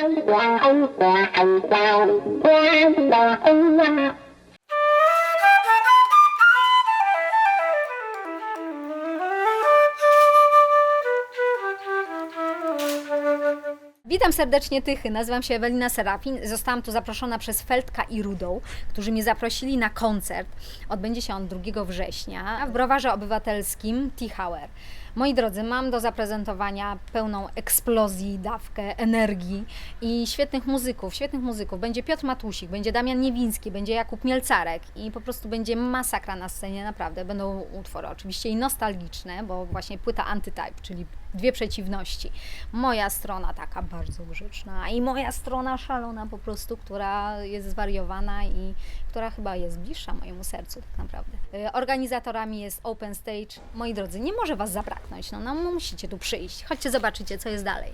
ông là ông là ông sao quan là ông là Witam serdecznie Tychy, nazywam się Ewelina Serafin. Zostałam tu zaproszona przez Feldka i Rudą, którzy mnie zaprosili na koncert. Odbędzie się on 2 września w Browarze Obywatelskim Tichauer. Moi drodzy, mam do zaprezentowania pełną eksplozji, dawkę energii i świetnych muzyków, świetnych muzyków. Będzie Piotr Matusik, będzie Damian Niewiński, będzie Jakub Mielcarek i po prostu będzie masakra na scenie, naprawdę. Będą utwory oczywiście i nostalgiczne, bo właśnie płyta Antytype, czyli dwie przeciwności. Moja strona taka bardzo grzeczna i moja strona szalona po prostu, która jest zwariowana i która chyba jest bliższa mojemu sercu tak naprawdę. Y, Organizatorami jest Open Stage. Moi drodzy, nie może Was zabraknąć, no, no musicie tu przyjść. Chodźcie, zobaczycie, co jest dalej.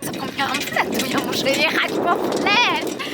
Zapomniałam fletu, ja muszę jechać po flet.